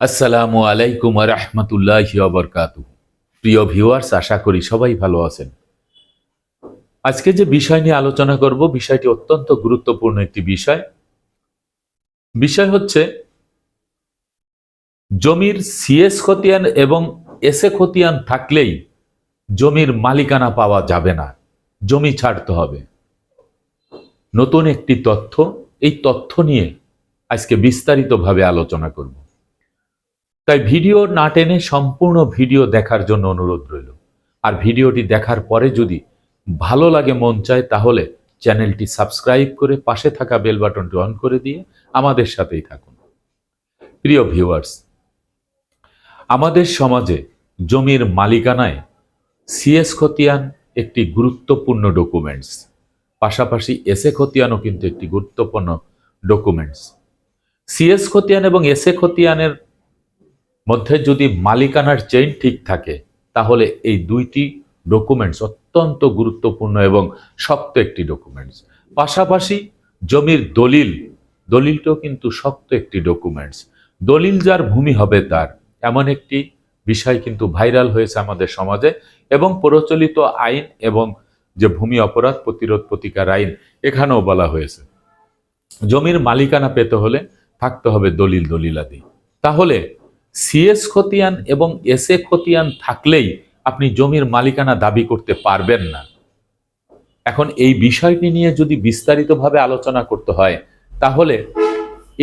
আসসালামু আলাইকুম রহমতুল্লাহ বরকাত প্রিয় ভিউয়ার্স, আশা করি সবাই ভালো আছেন। আজকে যে বিষয় নিয়ে আলোচনা করব, বিষয়টি অত্যন্ত গুরুত্বপূর্ণ একটি বিষয়। বিষয় হচ্ছে, জমির সিএস খতিয়ান এবং এসএ খতিয়ান থাকলেই জমির মালিকানা পাওয়া যাবে না। জমি ছাড়তে হবে। নতুন একটি তথ্য, এই তথ্য নিয়ে আজকে বিস্তারিতভাবে আলোচনা করব। তাই ভিডিও না টেনে সম্পূর্ণ ভিডিও দেখার জন্য অনুরোধ রইল। আর ভিডিওটি দেখার পরে যদি ভালো লাগে, মন চায়, তাহলে চ্যানেলটি সাবস্ক্রাইব করে পাশে থাকা বেল বাটনটি অন করে দিয়ে আমাদের সাথেই থাকুন। প্রিয় ভিউয়ার্স, আমাদের সমাজে জমির মালিকানায় সিএস খতিয়ান একটি গুরুত্বপূর্ণ ডকুমেন্টস পাশাপাশি এসএ খতিয়ানও কিন্তু একটি গুরুত্বপূর্ণ ডকুমেন্টস সিএস খতিয়ান এবং এসএ খতিয়ানের মধ্যে যদি মালিকানার চেইন ঠিক থাকে, তাহলে এই দুইটি ডকুমেন্টস অত্যন্ত গুরুত্বপূর্ণ এবং শক্ত একটি ডকুমেন্টস পাশাপাশি জমির দলিল, দলিলটাও কিন্তু শক্ত একটি ডকুমেন্টস দলিল যার ভূমি হবে তার, এমন একটি বিষয় কিন্তু ভাইরাল হয়েছে আমাদের সমাজে এবং প্রচলিত আইন এবং যে ভূমি অপরাধ প্রতিরোধ প্রতিকার আইন, এখানেও বলা হয়েছে। জমির মালিকানা পেতে হলে থাকতে হবে দলিল দলিলাদি তাহলে সিএস খতিয়ান এবং এসএ খতিয়ান থাকলেই আপনি জমির মালিকানা দাবি করতে পারবেন না। এখন এই বিষয়টি নিয়ে যদি বিস্তারিতভাবে আলোচনা করতে হয়, তাহলে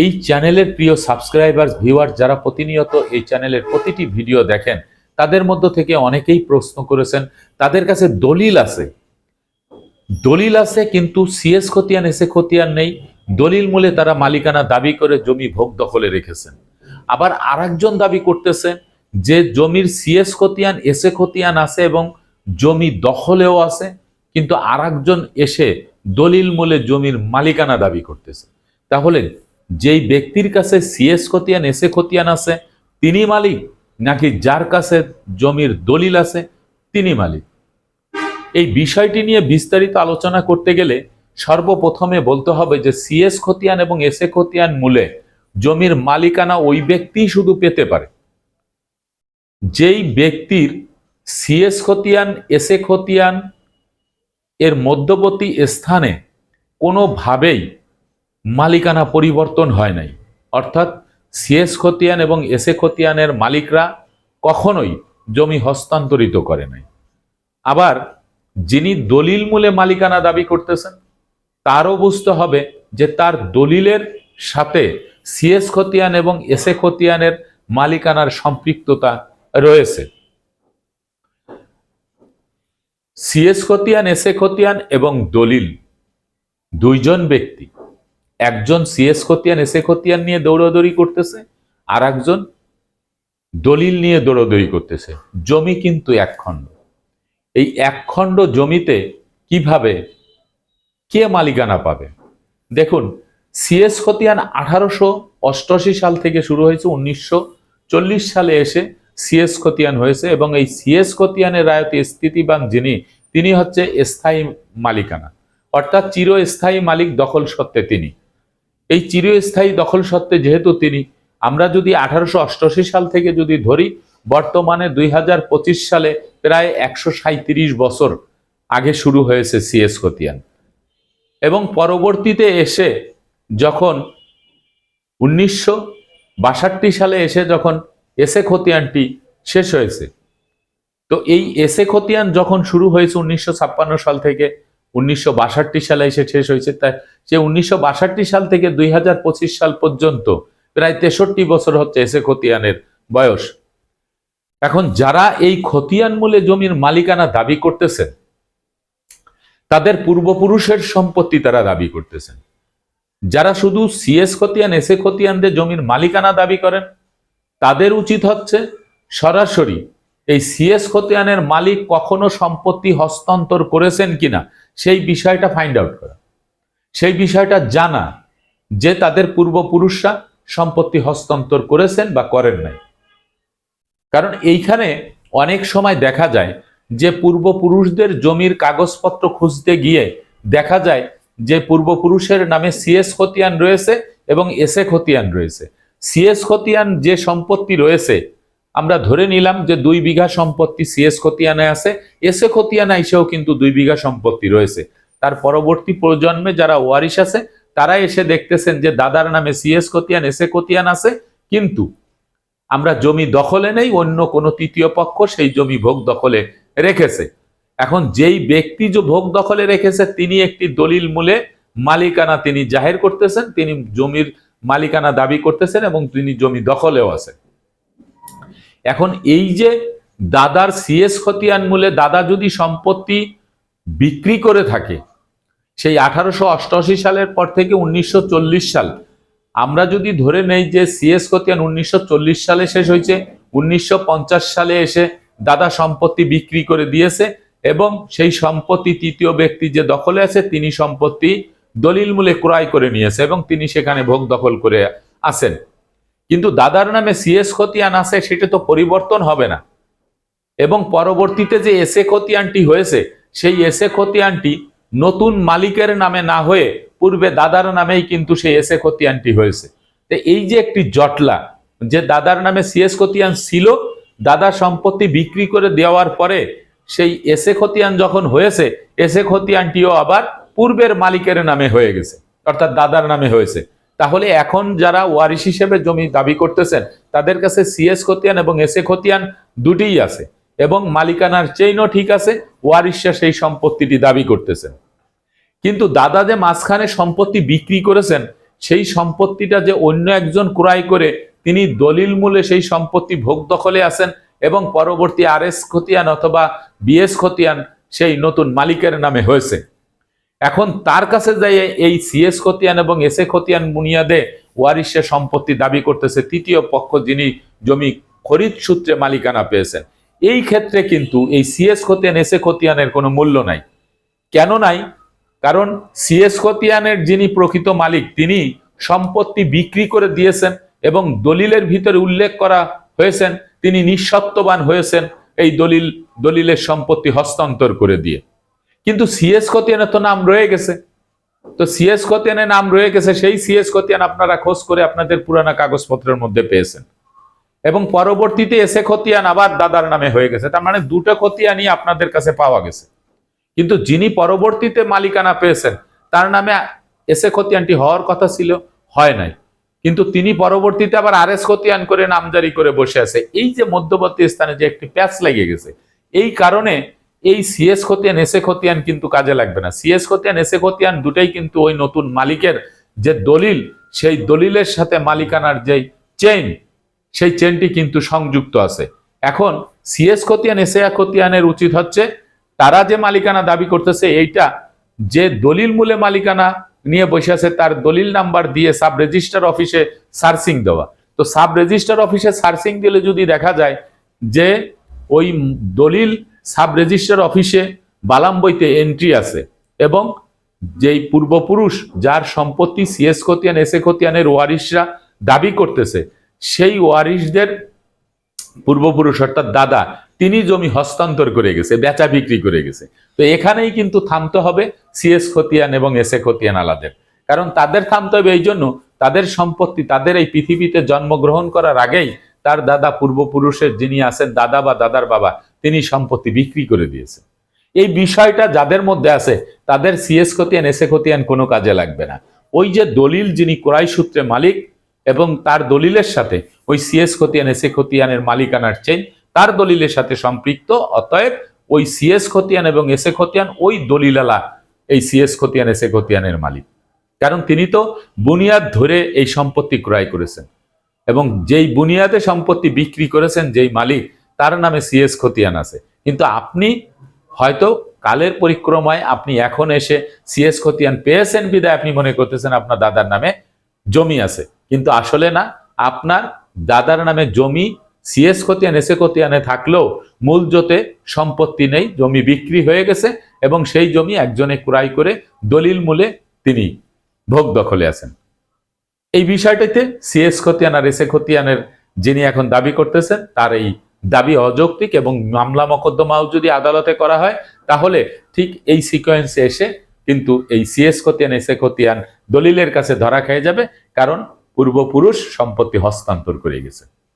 এই চ্যানেলের প্রিয় সাবস্ক্রাইবার ভিউয়ার যারা প্রতিনিয়ত এই চ্যানেলের প্রতিটি ভিডিও দেখেন, তাদের মধ্য থেকে অনেকেই প্রশ্ন করেছেন, তাদের কাছে দলিল আছে। দলিল আছে কিন্তু সিএস খতিয়ান এসে খতিয়ান নেই। দলিল মূলে তারা মালিকানা দাবি করে জমি ভোগ দখলে রেখেছেন। আবার আরেকজন দাবি করতেছে যে জমির সিএস খতিয়ান এসে খতিয়ান আছে এবং জমি দখলেও আছে, কিন্তু আরেকজন এসে দলিল মূলে জমির মালিকানা দাবি করতেছে। তাহলে যেই ব্যক্তির কাছে সিএস খতিয়ান এসে খতিয়ান আছে, তিনি মালিক? নাকি যার কাছে জমির দলিল আছে, তিনি মালিক? এই বিষয়টি নিয়ে বিস্তারিত আলোচনা করতে গেলে সর্বপ্রথমে বলতে হবে যে সিএস খতিয়ান এবং এসএ খতিয়ান মূলে জমির মালিকানা ওই ব্যক্তিই শুধু পেতে পারে। যেই ব্যক্তির সিএস খতিয়ান এসএ খতিয়ান এর মধ্যবর্তী স্থানে কোনোভাবেই মালিকানা পরিবর্তন হয় নাই। অর্থাৎ সিএস খতিয়ান এবং এসএ খতিয়ানের মালিকরা কখনোই জমি হস্তান্তরিত করে নাই। আবার যিনি দলিল মূলে মালিকানা দাবি করতেছেন, তারও বুঝতে হবে যে তার দলিলের সাথে সিএস খতিয়ান এবং এসএ খতিয়ানের মালিকানার সম্পৃক্ততা রয়েছে। সিএস খতিয়ান এসএ খতিয়ান এবং দলিল। দুইজন ব্যক্তি। একজন সিএস খতিয়ান এসএ খতিয়ান নিয়ে দৌড়াদৌড়ি করতেছে আর একজন দলিল নিয়ে দৌড়াদৌড়ি করতেছে। জমি কিন্তু এক খণ্ড এই এক খণ্ড জমিতে কীভাবে কে মালিকানা পাবে? দেখুন সিএস খতিয়ান আঠারোশো অষ্টআশি সাল থেকে শুরু হয়েছে, উনিশশো চল্লিশ সালে এসে সিএস খতিয়ান হয়েছে এবং এই সিএস খতিয়ানের রায়তে স্থিতিবান যিনি, তিনি হচ্ছে স্থায়ী মালিকানা। অর্থাৎ চিরস্থায়ী মালিক দখল সত্ত্বে তিনি। এই চিরস্থায়ী দখল সত্ত্বে যেহেতু তিনি, আমরা যদি আঠারোশো অষ্টআশি সাল থেকে যদি ধরি, বর্তমানে দুই হাজার পঁচিশ সালে প্রায় একশো সাঁইত্রিশ বছর আগে শুরু হয়েছে সিএস খতিয়ান। এবং পরবর্তীতে এসে যখন উনিশশো বাষট্টি সালে এসে যখন এসে খতিয়ানটি শেষ হয়েছে, তো এই এসে খতিয়ান যখন শুরু হয়েছে উনিশশো ছাপ্পান্ন সাল থেকে, উনিশশো বাষট্টি সালে এসে শেষ হয়েছে তাই সে উনিশশো বাষট্টি সাল থেকে দুই হাজার পঁচিশ সাল পর্যন্ত প্রায় তেষট্টি বছর হচ্ছে এসে খতিয়ানের বয়স। এখন যারা এই খতিয়ান মূলে জমির মালিকানা দাবি করতেছেন, তাদের পূর্বপুরুষের সম্পত্তি তারা দাবি করতেছেন। যারা শুধু সিএস খতিয়ান এসে খতিয়ানদের জমির মালিকানা দাবি করেন, তাদের উচিত হচ্ছে সরাসরি এই সিএস খতিয়ানের মালিক কখনো সম্পত্তি হস্তান্তর করেছেন কিনা, সেই বিষয়টা ফাইন্ড আউট করা। সেই বিষয়টা জানা যে তাদের পূর্বপুরুষরা সম্পত্তি হস্তান্তর করেছেন বা করেন নাই। কারণ এইখানে অনেক সময় দেখা যায় যে পূর্বপুরুষদের জমির কাগজপত্র খুঁজতে গিয়ে দেখা যায় যে পূর্বপুরুষের নামে সিএস খতিয়ান রয়েছে এবং এসএ খতিয়ান রয়েছে। সিএস খতিয়ান যে সম্পত্তি রয়েছে, আমরা ধরে নিলাম যে দুই বিঘা সম্পত্তি সিএস খতিয়ানে আছে। এসে খতিয়ানে এসেও কিন্তু দুই বিঘা সম্পত্তি রয়েছে। তার পরবর্তী প্রজন্মে যারা ওয়ারিশ আছে, তারা এসে দেখতেছেন যে দাদার নামে সিএস খতিয়ান এসে খতিয়ান আছে। কিন্তু আমরা জমি দখলে নেই, অন্য কোনো তৃতীয় পক্ষ সেই জমি ভোগ দখলে রেখেছে। এখন যেই ব্যক্তি যে ভোগ দখলে রেখেছে, তিনি একটি দলিল মূলে মালিকানা তিনি জাহের করতেছেন, তিনি জমির মালিকানা দাবি করতেছেন এবং তিনি জমি দখলেও আছেন। এখন এই যে দাদার সিএস খতিয়ান মূলে দাদা যদি সম্পত্তি বিক্রি করে থাকে, সেই আঠারোশো অষ্টআশি সালের পর থেকে উনিশশো চল্লিশ সাল, আমরা যদি ধরে নেই যে সিএস খতিয়ান উনিশশো চল্লিশ সালে শেষ হয়েছে, উনিশশো পঞ্চাশ সালে এসে দাদা সম্পত্তি বিক্রি করে দিয়েছে এবং সেই সম্পত্তি তৃতীয় ব্যক্তি যে দখলে আছে, তিনি সম্পত্তি দলিল মূলে ক্রয় করে নিয়েছে এবং তিনি সেখানে ভোগ দখল করে আছেন। কিন্তু দাদার নামে সিএস খতিয়ান আছে, সেটা তো পরিবর্তন হবে না। এবং পরবর্তীতে যে এসে খতিয়ানটি হয়েছে, সেই এসে খতিয়ানটি নতুন মালিকের নামে না হয়ে পূর্বে দাদার নামেই কিন্তু সেই এসে খতিয়ানটি হয়েছে। তো এই যে একটি জটলা, যে দাদার নামে সিএস খতিয়ান ছিল দাদা সম্পত্তি বিক্রি করে দেওয়ার পরে সেই এসে খতিয়ান যখন হয়েছে, এসে খতিয়ানটিও আবার পূর্বের মালিকের নামে হয়ে গেছে, অর্থাৎ দাদার নামে হয়েছে। তাহলে এখন যারা ওয়ারিশ হিসেবে জমি দাবি করতেছেন, তাদের কাছে সিএস খতিয়ান এবং এসে খতিয়ান দুটিই আছে এবং মালিকানার চেইনও ঠিক আছে ওয়ারিশা সেই সম্পত্তিটি দাবি করতেছেন। কিন্তু দাদা যে মাঝখানে সম্পত্তি বিক্রি করেছেন, সেই সম্পত্তিটা যে অন্য একজন ক্রয় করে, তিনি দলিল মূলে সেই সম্পত্তি ভোগ দখলে আছেন এবং পরবর্তী আর এস খতিয়ান অথবা বিএস খতিয়ান সেই নতুন মালিকের নামে হয়েছে। এখন তার কাছে যাই এই সিএস খতিয়ান এবং এসএ খতিয়ান বুনিয়াদে ওয়ারিশে সম্পত্তি দাবি করতেছে তৃতীয় পক্ষ যিনি জমি খরিদ সূত্রে মালিকানা পেয়েছেন। এই ক্ষেত্রে কিন্তু এই সিএস খতিয়ান এসএ খতিয়ানের কোনো মূল্য নাই। কেন নাই? কারণ সিএস খতিয়ানের যিনি প্রকৃত মালিক, তিনি সম্পত্তি বিক্রি করে দিয়েছেন এবং দলিলের ভিতরে উল্লেখ করা হয়েছেন, তিনি নিঃসত্ববান হয়েছেন এই দলিল, দলিলের সম্পত্তি হস্তান্তর করে দিয়ে। কিন্তু সিএস খতিয়ানের তো নাম রয়ে গেছে। তো সিএস খতিয়ানের নাম রয়ে গেছে, সেই সিএস খতিয়ান আপনারা খোঁজ করে আপনাদের পুরানা কাগজপত্রের মধ্যে পেয়েছেন। এবং পরবর্তীতে এসে খতিয়ান আবার দাদার নামে হয়ে গেছে। তার মানে দুটো খতিয়ানই আপনাদের কাছে পাওয়া গেছে। কিন্তু যিনি পরবর্তীতে মালিকানা পেয়েছেন, তার নামে এসে খতিয়ানটি হওয়ার কথা ছিল, হয় নাই। কিন্তু তিনি পরবর্তীতে আবার আর এস খতিয়ান করে নামজারি করে বসে আছে। এই যে মধ্যবর্তী স্থানে যে একটি প্যাচ লেগে গেছে, এই কারণে এই সিএস খতিয়ান, এসে খতিয়ান কিন্তু কাজে লাগবে না। সিএস খতিয়ান, এসে খতিয়ান দুটাই কিন্তু ওই নতুন মালিকের যে দলিল, সেই দলিলের সাথে মালিকানার যে চেইন সেই চেনটি কিন্তু সংযুক্ত আছে। এখন সিএস খতিয়ান, এসে খতিয়ানের উচিত হচ্ছে, তারা যে মালিকানা দাবি করতেছে, এইটা যে দলিল মূলে মালিকানা নিয়ে বসে আছে, তার দলিল নাম্বার দিয়ে সাব রেজিস্টার অফিসে সার্চিং দেওয়া। তো সাব রেজিস্টার অফিসে সার্চিং দিলে যদি দেখা যায় যে ওই দলিল সাব রেজিস্টার অফিসে বালাম বইতে এন্ট্রি আছে এবং যেই পূর্বপুরুষ যার সম্পত্তি সিএস খতিয়ান এসে খতিয়ানের ওয়ারিশরা দাবি করতেছে, সেই ওয়ারিশদের পূর্বপুরুষ অর্থাৎ দাদা, তিনি জমি হস্তান্তর করে গেছে, বেচা বিক্রি করে গেছে। তো এখানেই কিন্তু থামতে হবে সিএস খতিয়ান এবং এসএ খতিয়ান আলাদের। কারণ তাদের থামতে হবে এই জন্য তাদের সম্পত্তি, তাদের এই পৃথিবীতে জন্মগ্রহণ করার আগেই তার দাদা পূর্বপুরুষের যিনি আছেন, দাদা বা দাদার বাবা, তিনি সম্পত্তি বিক্রি করে দিয়েছেন। এই বিষয়টা যাদের মধ্যে আছে, তাদের সিএস খতিয়ান এসএ খতিয়ান কোনো কাজে লাগবে না। ওই যে দলিল যিনি ক্রয় সূত্রে মালিক এবং তার দলিলের সাথে ওই সিএস খতিয়ান এসএ খতিয়ানের মালিকানার চেন তার দলিলের সাথে সম্পৃক্ত, অতএব ওই সিএস খতিয়ান এবং এসে খতিয়ান, ওই দলিলালা এই সিএস খতিয়ান এসে খতিয়ানের মালিক। কারণ তিনি তো বুনিয়াদ ধরে এই সম্পত্তি ক্রয় করেছেন এবং যেই বুনিয়াদে সম্পত্তি বিক্রি করেছেন, যেই মালিক, তার নামে সিএস খতিয়ান আছে। কিন্তু আপনি হয়তো কালের পরিক্রমায় আপনি এখন এসে সিএস খতিয়ান পেয়েছেন বিদায়, আপনি মনে করতেছেন আপনার দাদার নামে জমি আছে। কিন্তু আসলে না, আপনার দাদার নামে জমি সিএস খতিয়ান এসে খতিয়ানে থাকলেও মূল জোতে সম্পত্তি নেই, জমি বিক্রি হয়ে গেছে এবং সেই জমি একজনে ক্রয় করে দলিল মূলে তিনি ভোগ দখলে আছেন। এই বিষয়টিতে সিএস খতিয়ান আর এসে খতিয়ানের যিনি এখন দাবি করতেছেন, তার এই দাবি অযৌক্তিক এবং মামলা মকদ্দমাও যদি আদালতে করা হয়, তাহলে ঠিক এই সিকোয়েন্সে এসে কিন্তু এই সিএস খতিয়ান এসে খতিয়ান দলিলের কাছে ধরা খেয়ে যাবে, কারণ পূর্বপুরুষ সম্পত্তি হস্তান্তর করে গেছে।